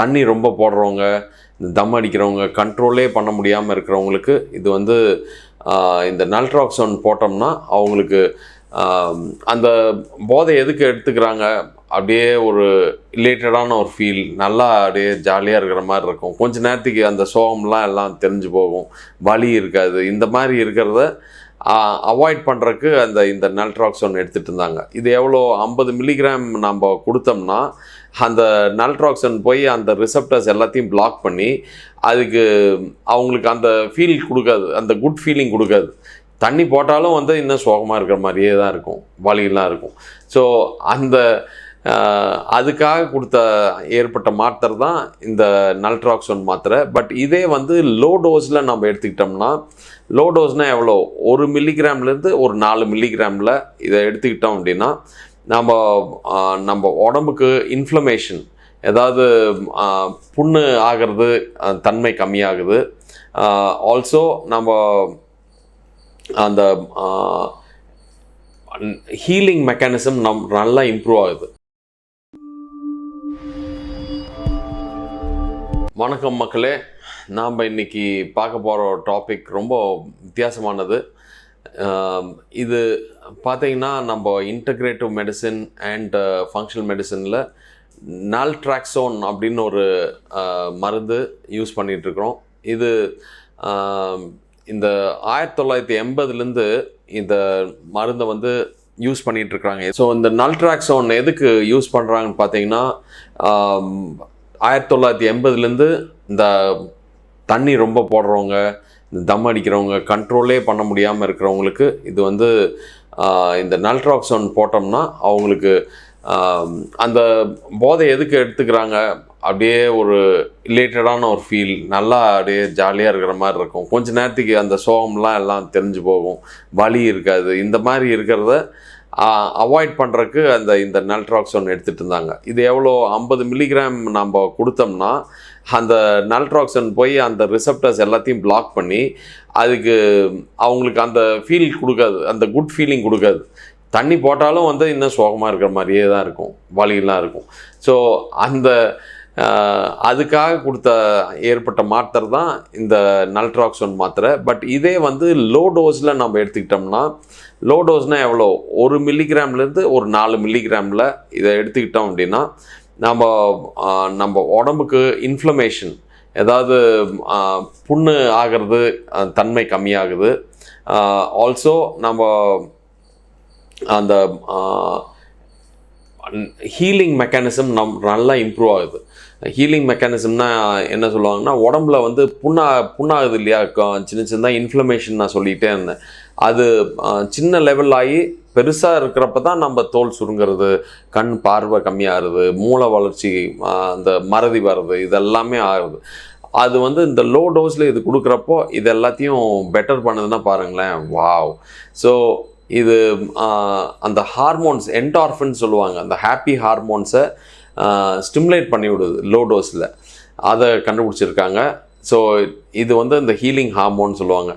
தண்ணி ரொம்ப போடுறவங்க இந்த தம் அடிக்கிறவங்க கண்ட்ரோலே பண்ண முடியாமல் இருக்கிறவங்களுக்கு இது வந்து இந்த நல்ட்ராக்சோன் போட்டோம்னா அவங்களுக்கு அந்த போதை எதுக்கு எடுத்துக்கிறாங்க? அப்படியே ஒரு ரிலேட்டடான ஒரு ஃபீல் நல்லா அப்படியே ஜாலியாக இருக்கிற மாதிரி இருக்கும். கொஞ்ச நேரத்துக்கு அந்த சோகம்லாம் எல்லாம் தெரிஞ்சு போகும். வலி இருக்காது. இந்த மாதிரி இருக்கிறத அவாய்ட் பண்ணுறக்கு அந்த இந்த நல்ட்ராக்சோன் எடுத்துகிட்டு இருந்தாங்க இது எவ்வளோ? ஐம்பது மில்லிகிராம் நம்ம கொடுத்தோம்னா அந்த நல்ட்ராக்சன் போய் அந்த ரிசப்டர்ஸ் எல்லாத்தையும் பிளாக் பண்ணி அதுக்கு அவங்களுக்கு அந்த ஃபீல் கொடுக்காது அந்த குட் ஃபீலிங் கொடுக்காது. தண்ணி போட்டாலும் வந்து இன்னும் சோகமாக இருக்கிற மாதிரியே தான் இருக்கும். வலியெல்லாம் இருக்கும். ஸோ அந்த அதுக்காக கொடுத்த ஏற்பட்ட மாத்திரை தான் இந்த நல்ட்ராக்சோன் மாத்திரை. பட் இதே வந்து லோ டோஸில் நம்ம எடுத்துக்கிட்டோம்னா லோ டோஸ்னால் எவ்வளோ? ஒரு மில்லிகிராம்லேருந்து ஒரு நாலு மில்லிகிராமில் இதை எடுத்துக்கிட்டோம் அப்படின்னா நம்ம நம்ம உடம்புக்கு இன்ஃப்ளமேஷன் ஏதாவது புண்ணு ஆகிறது தன்மை கம்மியாகுது. ஆல்சோ நம்ம அந்த ஹீலிங் மெக்கானிசம் நம் நல்லா இம்ப்ரூவ் ஆகுது. வணக்கம் மக்களே. நாம் இன்னைக்கு பார்க்க போகிற டாபிக் ரொம்ப வித்தியாசமானது. இது பார்த்தீங்கன்னா நம்ம இன்டகிரேட்டிவ் மெடிசின் அண்ட் ஃபங்க்ஷனல் மெடிசனில் நால்ட்ராக்ஸோன் அப்படின்னு ஒரு மருந்து யூஸ் பண்ணிகிட்ருக்குறோம் இது இந்த ஆயிரத்தி தொள்ளாயிரத்தி எண்பதுலேருந்து இந்த மருந்தை வந்து யூஸ் பண்ணிகிட்ருக்குறாங்க ஸோ இந்த நல்ட்ராக்சோன் எதுக்கு யூஸ் பண்ணுறாங்கன்னு பார்த்தீங்கன்னா ஆயிரத்தி தொள்ளாயிரத்தி எண்பதுலேருந்து இந்த தண்ணி ரொம்ப போடுறவங்க இந்த தம் அடிக்கிறவங்க கண்ட்ரோலே பண்ண முடியாமல் இருக்கிறவங்களுக்கு இது வந்து இந்த நல்ட்ராக்சோன் போட்டோம்னா அவங்களுக்கு அந்த போதை எதுக்கு எடுத்துக்கிறாங்க? அப்படியே ஒரு ரிலேட்டடான ஒரு ஃபீல் நல்லா அப்படியே ஜாலியாக இருக்கிற மாதிரி இருக்கும். கொஞ்ச நேரத்துக்கு அந்த சோகம்லாம் எல்லாம் தெரிஞ்சு போகும். வலி இருக்காது. இந்த மாதிரி இருக்கிறத அவாய்ட் பண்ணுறக்கு அந்த இந்த நல்ட்ராக்சோன் எடுத்துகிட்டு இருந்தாங்க இது எவ்வளோ? ஐம்பது மில்லிகிராம் நம்ம கொடுத்தோம்னா அந்த நல்ட்ராக்சன் போய் அந்த ரிசப்டர்ஸ் எல்லாத்தையும் பிளாக் பண்ணி அதுக்கு அவங்களுக்கு அந்த ஃபீல் கொடுக்காது அந்த குட் ஃபீலிங் கொடுக்காது. தண்ணி போட்டாலும் வந்து இன்னும் சோகமாக இருக்கிற மாதிரியே தான் இருக்கும். வலியெல்லாம் இருக்கும். ஸோ அந்த அதுக்காக கொடுத்த ஏற்பட்ட மாத்திரை தான் இந்த நல்ட்ராக்சோன் மாத்திரை. பட் இதே வந்து லோ டோஸில் நம்ம எடுத்துக்கிட்டோம்னா லோ டோஸ்னால் எவ்வளோ? ஒரு மில்லிகிராம்லேருந்து ஒரு நாலு மில்லிகிராமில் இதை எடுத்துக்கிட்டோம் அப்படின்னா நம்ம நம்ம உடம்புக்கு இன்ஃப்ளமேஷன் ஏதாவது புண்ணு ஆகிறது தன்மை கம்மியாகுது. ஆல்சோ நம்ம அந்த ஹீலிங் மெக்கானிசம் நம் நல்லா இம்ப்ரூவ் ஆகுது. ஹீலிங் மெக்கானிசம்னா என்ன சொல்லுவாங்கன்னா உடம்புல வந்து புண்ணா புண்ணாகுது இல்லையா? சின்ன சின்ன சின்னதாக இன்ஃப்ளமேஷன் நான் சொல்லிகிட்டே இருந்தேன். அது சின்ன லெவல் ஆகி பெருசாக இருக்கிறப்ப தான் நம்ம தோல் சுருங்கிறது கண் பார்வை கம்மியாகிறது மூளை வளர்ச்சி அந்த மறதி வர்றது இதெல்லாமே ஆகுது. அது வந்து இந்த லோ டோஸில் இது கொடுக்குறப்போ இது எல்லாத்தையும் பெட்டர் பண்ணுதுன்னா பாருங்களேன் வாவ் ஸோ இது அந்த ஹார்மோன்ஸ் என்டார்ஃபின் சொல்லுவாங்க. அந்த ஹாப்பி ஹார்மோன்ஸை ஸ்டிமுலேட் பண்ணி விடுது லோ. டோஸில் அதை கண்டுபிடிச்சிருக்காங்க. ஸோ இது வந்து இந்த ஹீலிங் ஹார்மோன் சொல்லுவாங்க.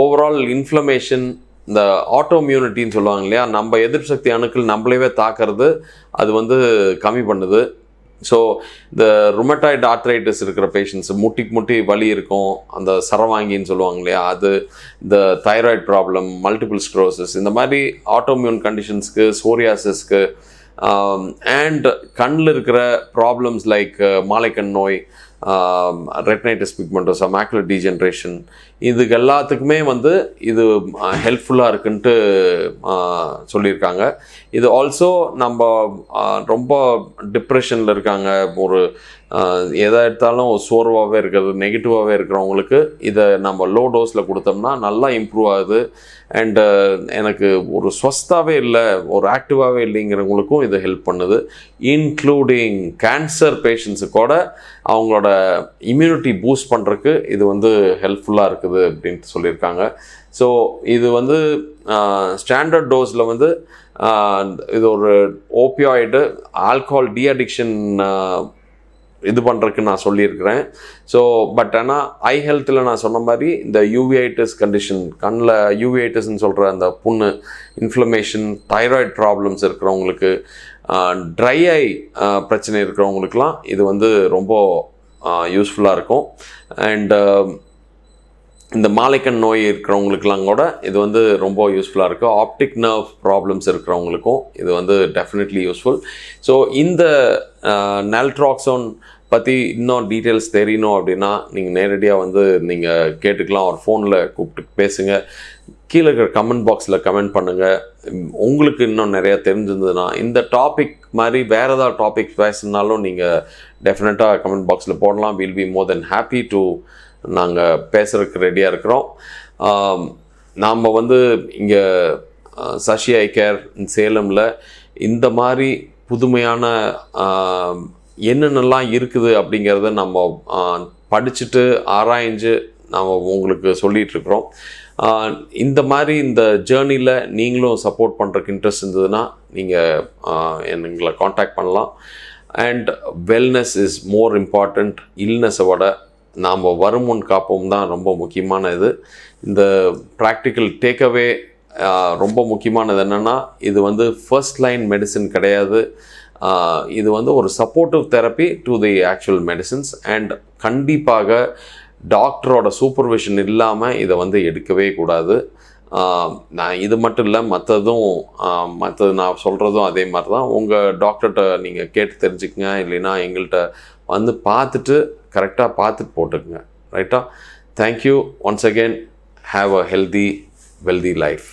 ஓவரால் இன்ஃப்ளமேஷன் இந்த ஆட்டோமியூனிட்டின்னு சொல்லுவாங்க இல்லையா? நம்ம எதிர்ப்பு சக்தி அணுக்கள் நம்மளையே தாக்குறது அது வந்து கம்மி பண்ணுது. ஸோ இந்த ருமட்டாய்டு ஆர்த்ரைட்டிஸ் இருக்கிற பேஷண்ட்ஸ் முட்டி முட்டி வலி இருக்கும். அந்த சரவாங்கின்னு சொல்லுவாங்க இல்லையா? அது இந்த தைராய்டு ப்ராப்ளம் மல்டிபிள் ஸ்க்ரோசஸ் இந்த மாதிரி ஆட்டோமியூன் கண்டிஷன்ஸ்க்கு சோரியாசிஸ்க்கு அண்ட் கண்ணில் இருக்கிற ப்ராப்ளம்ஸ் லைக் uh, மாலைக்கண் நோய் ரெட்னைட்டிஸ் பிக்மெண்டோசா மேக்குலர் டீஜென்ரேஷன் இதுக்கு எல்லாத்துக்குமே வந்து இது ஹெல்ப்ஃபுல்லாக இருக்குன்ட்டு சொல்லியிருக்காங்க. இது ஆல்சோ நம்ம ரொம்ப டிப்ரெஷனில் இருக்காங்க. ஒரு எதை எடுத்தாலும் சோர்வாகவே இருக்கிறது நெகட்டிவாகவே இருக்கிறவங்களுக்கு. இதை நம்ம லோ டோஸில் கொடுத்தோம்னா நல்லா இம்ப்ரூவ் ஆகுது. அண்டு எனக்கு ஒரு ஸ்வஸ்தாவே இல்லை ஒரு ஆக்டிவாகவே இல்லைங்கிறவங்களுக்கும் இது ஹெல்ப் பண்ணுது. இன்க்ளூடிங் கேன்சர் பேஷண்ட்ஸு கூட அவங்களோட இம்யூனிட்டி பூஸ்ட் பண்ணுறதுக்கு இது வந்து ஹெல்ப்ஃபுல்லாக இருக்குது அப்படின்ட்டு சொல்லியிருக்காங்க. ஸோ இது வந்து ஸ்டாண்டர்ட் டோஸில் வந்து இது ஒரு ஓபியாய்டு ஆல்கஹால் டீஅடிக்ஷன் இது பண்ணுறதுக்கு நான் சொல்லியிருக்கிறேன். ஸோ பட் ஆனால் ஐ ஹெல்த்தில் நான் சொன்ன மாதிரி இந்த யூவிஐட்டிஸ் கண்டிஷன் கண்ணில் யூவிஐட்டிஸ்ன்னு சொல்கிற அந்த புண்ணு இன்ஃப்ளமேஷன் தைராய்டு ப்ராப்ளம்ஸ் இருக்கிறவங்களுக்கு ட்ரை ஐ பிரச்சனை இருக்கிறவங்களுக்குலாம் இது வந்து ரொம்ப யூஸ்ஃபுல்லாக இருக்கும். அண்டு uh, இந்த மாலைக்கண் நோய் இருக்கிறவங்களுக்குலாம் கூட இது வந்து ரொம்ப யூஸ்ஃபுல்லாக இருக்குது ஆப்டிக் நர்வ் ப்ராப்ளம்ஸ் இருக்கிறவங்களுக்கும் இது வந்து டெஃபினெட்லி யூஸ்ஃபுல் ஸோ இந்த நல்ட்ராக்ஸோன் பற்றி இன்னும் டீட்டெயில்ஸ் தெரியணும் அப்படின்னா நீங்கள் நேரடியாக வந்து நீங்கள் கேட்டுக்கலாம். ஒரு ஃபோனில் கூப்பிட்டு பேசுங்க. கீழே இருக்கிற கமெண்ட் பாக்ஸில் கமெண்ட் பண்ணுங்கள் உங்களுக்கு இன்னும் நிறையா தெரிஞ்சிருந்ததுன்னா இந்த டாபிக் மாதிரி வேறு ஏதாவது டாபிக் பேசுனாலும் நீங்கள் டெஃபினட்டாக கமெண்ட் பாக்ஸில் போடலாம். Will be more then happy to நாங்கள் பேசுகிறதுக்கு ரெடியாக இருக்கிறோம். நாம் வந்து இங்கே சஷி ஐ கேர் சேலமில் இந்த மாதிரி புதுமையான என்னென்னலாம் இருக்குது அப்படிங்கிறத நம்ம படிச்சுட்டு ஆராய்ஞ்சு நாம் உங்களுக்கு சொல்லிகிட்ருக்குறோம் இருக்கிறோம். இந்த மாதிரி இந்த ஜேர்னியில் நீங்களும் சப்போர்ட் பண்ணுறதுக்கு இன்ட்ரெஸ்ட் இருந்ததுன்னா நீங்கள் எங்களை காண்டாக்ட் பண்ணலாம். And wellness is more important இல்னஸை விட நாம் வருமுன் காப்போம் தான் ரொம்ப முக்கியமான இது. இந்த ப்ராக்டிக்கல் டேக்அவே ரொம்ப முக்கியமானது என்னென்னா இது வந்து ஃபர்ஸ்ட் லைன் மெடிசின் கிடையாது. இது வந்து ஒரு supportive therapy to the actual medicines and கண்டிப்பாக டாக்டரோட சூப்பர்விஷன் இல்லாமல் இதை வந்து எடுக்கவே கூடாது. நான் இது மட்டும் இல்லை மற்றதும் மற்றது நான் சொல்கிறதும் அதே மாதிரி தான் உங்கள் டாக்டர்கிட்ட நீங்கள் கேட்டு தெரிஞ்சுக்கங்க. இல்லைன்னா எங்கள்கிட்ட வந்து பார்த்துட்டு கரெக்டாக பார்த்துட்டு போட்டுக்குங்க. ரைட்டா thank you once again have a healthy wealthy life